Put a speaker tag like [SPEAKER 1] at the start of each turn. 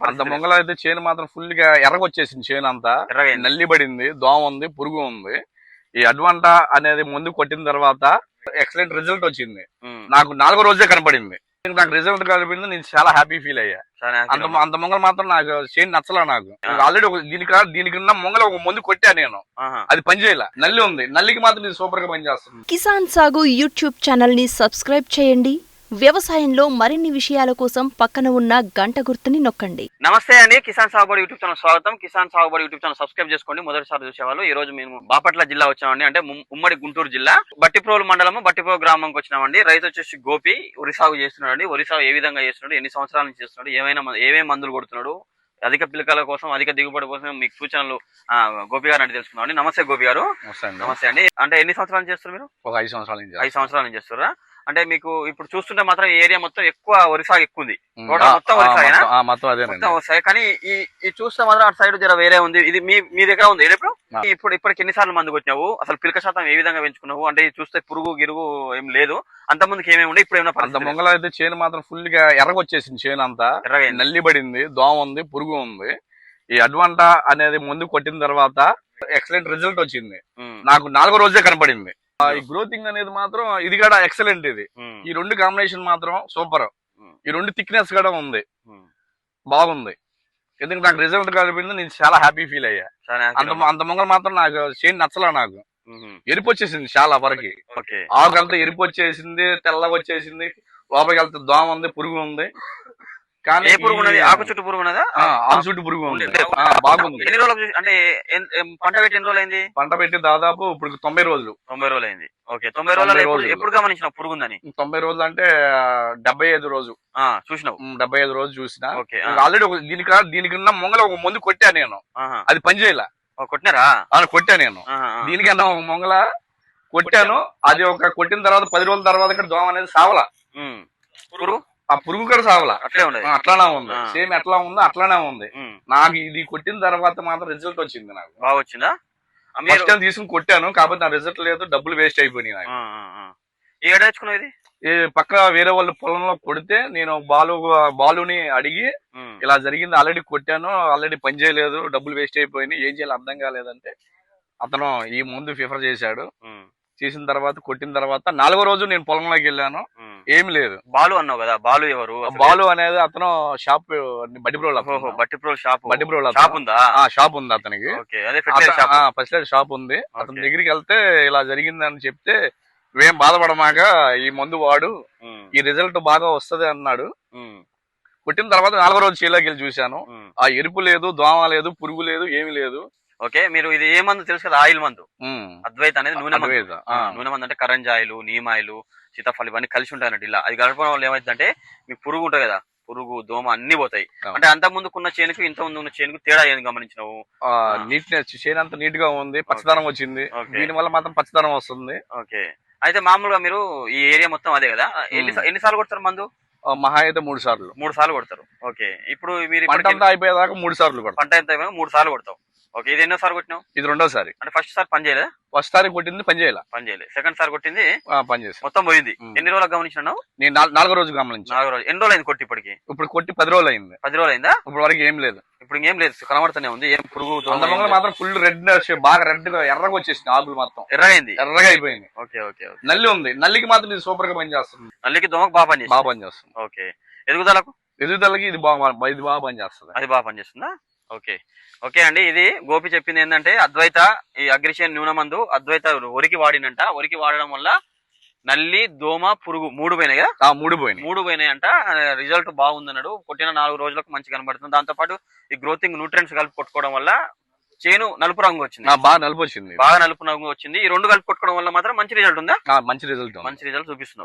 [SPEAKER 1] అంత మొంగల అయితే చేను మాత్రం ఫుల్గా ఎర్రగొచ్చేసింది చేను అంతా.
[SPEAKER 2] ఎర్రగైంది.
[SPEAKER 1] నల్లి పడింది దోమ ఉంది పురుగు ఉంది ఈ అడ్వాంటా అనేది ముందు కొట్టిన తర్వాత ఎక్సలెంట్ రిజల్ట్ వచ్చింది. నాకు నాలుగో రోజే కనపడింది. నాకు రిజల్ట్ కనిపింది నేను చాలా హ్యాపీ ఫీల్ అయ్యా. అంత అంత మొంగల్ మాత్రం నాకు చేను నచ్చలా నాకు. ఆల్రెడీ ఒక దీనికి దీనికి ఉన్న మొంగల ఒక ముందు కొట్టా నేను. అది పని చేయలే. నల్లి ఉంది. నల్లికి మాత్రం ఇది సూపర్గా పనిచేస్తుంది.
[SPEAKER 3] కిసాన్ సాగు యూట్యూబ్ ఛానల్ని సబ్స్క్రైబ్ చేయండి. వ్యవసాయంలో మరిన్ని విషయాల కోసం పక్కన ఉన్న గంట గుర్తుని నొక్కండి.
[SPEAKER 2] నమస్తే అండి కిసాన్ సాగుబడి యూట్యూబ్ ఛానల్ స్వాగతం. కిసాన్ సాగుబడి యూట్యూబ్ ఛానల్ సబ్స్క్రైబ్ చేసుకోండి. మొదటిసారి చూసేవాళ్ళు ఈ రోజు మేము బాపట్ల జిల్లా వచ్చామండి. అంటే ముమ్- ఉమ్మడి గుంటూరు జిల్లా. బట్టిప్రోలు మండలము బట్టిప్రోలు గ్రామంకి వచ్చినామండి. రైతు వచ్చేసి గోపి వరి సాగు చేస్తున్నాడు అండి వరి సాగు ఏ విధంగా చేస్తున్నాడు ఎన్ని సంవత్సరాల నుంచి చేస్తున్నాడు ఏమైనా ఏమేమి మందులు కొడుతున్నాడు అధిక పిలకల కోసం అధిక దిగుబడి కోసం మీకు సూచనలు గోపి గారు అంటే తెలుసుకున్నాం అండి నమస్తే గోపి గారు. నమస్తే అండి. అంటే ఎన్ని సంవత్సరాల చేస్తారు మీరు?
[SPEAKER 1] ఒక ఐదు సంవత్సరాల నుంచి
[SPEAKER 2] ఐదు సంవత్సరాల నుంచి చేస్తారా అంటే మీకు ఇప్పుడు చూస్తుంటే మాత్రం ఈ ఏరియా మొత్తం ఎక్కువ వరి సాగు ఎక్కువ ఉంది. మొత్తం వరి?
[SPEAKER 1] మొత్తం- మొత్తం
[SPEAKER 2] వస్తాయి కానీ ఈ ఈ చూస్తే మాత్రం అటు సైడ్ జర వేరే ఉంది. ఇది మీ మీ దగ్గర ఉంది ఇప్పుడు. ఇప్పుడు ఇప్పటికి ఎన్నిసార్లు మందుకు వచ్చినావు అసలు పిలక శాతం ఏ విధంగా పెంచుకున్నావు? అంటే చూస్తే పురుగు గిరుగు ఏం లేదు. అంత ముందుకి ఏమేమి ఉండే? ఇప్పుడు ఏమైనా
[SPEAKER 1] అంత మొంగల అయితే చేను మాత్రం ఫుల్గా ఎర్రగొచ్చేసింది చేను అంతా.
[SPEAKER 2] ఎర్రగైంది
[SPEAKER 1] నల్లి పడింది దోమ ఉంది పురుగు ఉంది. ఈ అడ్వాంటా అనేది ముందు కొట్టిన తర్వాత ఎక్సలెంట్ రిజల్ట్ వచ్చింది. నాకు నాలుగో రోజే కనపడింది. ఆ, ఈ గ్రోతింగ్ అనేది మాత్రం ఇది కూడా ఎక్సలెంట్ ఇది.
[SPEAKER 2] ఉమ్,
[SPEAKER 1] ఈ రెండు కాంబినేషన్ మాత్రం సూపర్
[SPEAKER 2] ఉమ్,
[SPEAKER 1] ఈ రెండు థిక్నెస్ కూడా ఉంది.
[SPEAKER 2] ఉమ్.
[SPEAKER 1] బాగుంది. ఎందుకంటే నాకు రిజల్ట్ కనిపింది నేను చాలా హ్యాపీ ఫీల్ అయ్యా. అంత అంత మొంగల్ మాత్రం నాకు చేను నచ్చలా నాకు. ఎరిపు వచ్చేసింది చాలా వరకు. ఆకంతా ఎరుపు వచ్చేసింది తెల్లగా వచ్చేసింది లోపలికి వెళ్తే దోమ ఉంది పురుగు ఉంది. కానీ
[SPEAKER 2] ఏ పురుగు ఉన్నది? ఆకు చుట్టూ పురుగు ఉన్నదా?
[SPEAKER 1] ఆకు చుట్టూ పురుగు ఉంది. బాగుంది.
[SPEAKER 2] ఎన్ని రోజులకు చూసి- అంటే పంట పెట్టి ఎన్ని రోజులు అయింది?
[SPEAKER 1] పంట పెట్టి దాదాపు ఇప్పుడు తొంభై రోజులు.
[SPEAKER 2] తొంభై రోజులు అయింది. ఓకే తొంభై రోజులు ఎప్పుడు
[SPEAKER 1] రోజులు.
[SPEAKER 2] గమనించిన పురుగు ఉందని
[SPEAKER 1] తొంభై రోజులు అంటే డెబ్బై ఐదు రోజు
[SPEAKER 2] ఆ, చూసినావు.
[SPEAKER 1] డెబ్బై ఐదు రోజు చూసిన. ఆల్రెడీ ఒక దీనికి దీనికి ఉన్న మొంగల ఒక ముందు కొట్టా నేను. అది పని చేయలే
[SPEAKER 2] ఓ, కొట్టినారా?
[SPEAKER 1] కొట్టా నేను. దీనికన్నా ఒక మొంగల కొట్టాను. అది ఒక కొట్టిన తర్వాత పది రోజుల తర్వాత ఇక్కడ దోమ అనేది సావల.
[SPEAKER 2] పురుగు?
[SPEAKER 1] ఆ పురుగు కూడా సావల
[SPEAKER 2] అట్లే
[SPEAKER 1] ఆ, అట్లానే ఉంది. సేమ్ ఎట్లా ఉందో అట్లానే ఉంది. నాకు ఇది కొట్టిన తర్వాత మాత్రం రిజల్ట్ వచ్చింది నాకు.
[SPEAKER 2] బాగా వచ్చిందా?
[SPEAKER 1] ఫస్ట్ టైం తీసుకుని కొట్టాను కాబట్టి నా రిజల్ట్ లేదు డబ్బులు వేస్ట్ అయిపోయినాయి నాకు.
[SPEAKER 2] ఏడ
[SPEAKER 1] పక్క వేరే వాళ్ళు పొలంలో కొడితే నేను బాలు బాలుని అడిగి. ఇలా జరిగింది ఆల్రెడీ కొట్టాను ఆల్రెడీ పని చేయలేదు డబ్బులు వేస్ట్ అయిపోయినాయి ఏం చేయాలి అర్థం కాలేదంటే అతను ఈ ముందు ఫిఫర్ చేశాడు. చేసిన తర్వాత కొట్టిన తర్వాత నాలుగో రోజు నేను పొలంలోకి వెళ్ళాను. ఏమి లేదు.
[SPEAKER 2] బాలు అన్నావు కదా బాలు ఎవరు?
[SPEAKER 1] బాలు అనేది అతను షాప్ బడ్డి బ్రోల్
[SPEAKER 2] ఓహో బట్టి ప్రో షాప్.
[SPEAKER 1] బడ్డి బ్రోల్
[SPEAKER 2] షాప్ ఉందా?
[SPEAKER 1] షాప్ ఉంది అతనికి.
[SPEAKER 2] అదే ఫెర్టిలైజర్ షాప్.
[SPEAKER 1] ఫస్ట్ షాప్ ఉంది. అతని. దగ్గరికి వెళ్తే ఇలా జరిగిందని చెప్తే నువ్వేం బాధపడమాక ఈ మందు వాడు. ఈ రిజల్ట్ బాగా వస్తది అన్నాడు. కొట్టిన తర్వాత నాలుగో రోజు చీలోకి వెళ్ళి చూశాను. ఆ ఎరుపు లేదు దోమ లేదు పురుగు లేదు ఏమి లేదు.
[SPEAKER 2] ఓకే? మీరు ఇది ఏ మందు తెలుసు కదా? ఆయిల్ మందు. అద్వైత అనేది నూనె మందు. నూనె మందు అంటే కరంజాయిలు నీమాయిలు సీతాఫలం ఇవన్నీ కలిసి ఉంటాయి అన్నట్టు ఇలా. అది కలపడం వల్ల ఏమైందంటే మీకు పురుగు ఉంటుంది కదా? పురుగు దోమ అన్ని పోతాయి. అంటే అంత ముందుకున్న చేనుకు ఇంత ముందు ఉన్న చేనుకు తేడా ఏం గమనించినావు?
[SPEAKER 1] నీట్నెస్ చేను అంత నీట్గా ఉంది పచ్చదనం వచ్చింది. దీని వల్ల మాత్రం పచ్చదనం వస్తుంది.
[SPEAKER 2] ఓకే. అయితే మామూలుగా మీరు ఈ ఏరియా మొత్తం అదే కదా? ఎన్ని. ఎన్నిసార్లు కొడతారు మందు?
[SPEAKER 1] మహా అయితే మూడు సార్లు.
[SPEAKER 2] మూడు సార్లు కొడతారు. ఓకే. ఇప్పుడు మీరు
[SPEAKER 1] పంట అంతా అయిపోయేదాకా మూడు సార్లు కొడతాం.
[SPEAKER 2] పంట ఎంత అయిపోయినా మూడు సార్లు కొడతావు ఓకే ఇది ఎన్నో సార్లు కొట్టినావు?
[SPEAKER 1] ఇది రెండోసారి
[SPEAKER 2] అంటే ఫస్ట్ సార్ పని చేయలేదా?
[SPEAKER 1] ఫస్ట్ సారి కొట్టింది పని చేయాల.
[SPEAKER 2] పని చేయలేదు. సెకండ్ సార్ కొట్టింది
[SPEAKER 1] పని చేసాం
[SPEAKER 2] మొత్తం పోయింది. ఎన్ని రోజులకు గమనించినావు?
[SPEAKER 1] నేను నాల్- నాలుగో రోజు గమనించాను
[SPEAKER 2] నాలుగు రోజులు ఎన్ని రోజులు అయింది కొట్టి ఇప్పటికి?
[SPEAKER 1] ఇప్పుడు కొట్టి పది రోజులు అయింది
[SPEAKER 2] పది రోజులు అయిందా
[SPEAKER 1] ఇప్పుడు వరకు ఏం లేదు.
[SPEAKER 2] ఇప్పుడు ఇంకేం లేదు. కనబడుతూనే ఉంది. ఏం పురుగు ఏం.
[SPEAKER 1] మాత్రం ఫుల్ రెడ్ బాగా రెడ్గా ఎర్రగా వచ్చేసింది ఆకులు మొత్తం
[SPEAKER 2] ఎర్రగైంది?
[SPEAKER 1] ఎర్రగా అయిపోయింది.
[SPEAKER 2] ఓకే ఓకే
[SPEAKER 1] నల్లి ఉంది. నల్లికి మాత్రం ఇది సూపర్గా పనిచేస్తుంది.
[SPEAKER 2] నల్లికి దోమకు బాగా పనిచేస్తుంది.
[SPEAKER 1] బాగా పనిచేస్తుంది.
[SPEAKER 2] ఓకే. ఎదుగుదలకు?
[SPEAKER 1] ఎదుగుదలకి ఇది బాగా ఇది బాగా పనిచేస్తుంది.
[SPEAKER 2] అది బాగా పనిచేస్తుందా? ఓకే. ఓకే అండి ఇది గోపి చెప్పింది ఏంటంటే అద్వైత ఈ అగ్రిషన్ న్యూనమందు అద్వైత ఒరికి వాడినంట. ఒరికి వాడడం వల్ల నల్లి దోమ పురుగు మూడు పోయినాయి కదా?
[SPEAKER 1] మూడు పోయినాయి.
[SPEAKER 2] మూడు పోయినాయి అంట రిజల్ట్ బాగుందన్నాడు. కొట్టిన నాలుగు రోజులకు మంచి కనబడుతుంది. దాంతో పాటు ఈ గ్రోతింగ్ న్యూట్రియన్స్ కలిపి కొట్టుకోవడం వల్ల చేను నలుపు రంగు వచ్చింది.
[SPEAKER 1] బాగా నలుపు వచ్చింది.
[SPEAKER 2] బాగా నలుపు రంగు వచ్చింది. ఈ రెండు కలిపి కొట్టుకోవడం వల్ల మాత్రం మంచి రిజల్ట్ ఉందా?
[SPEAKER 1] మంచి రిజల్ట్.
[SPEAKER 2] మంచి రిజల్ట్ చూపిస్తున్నావు.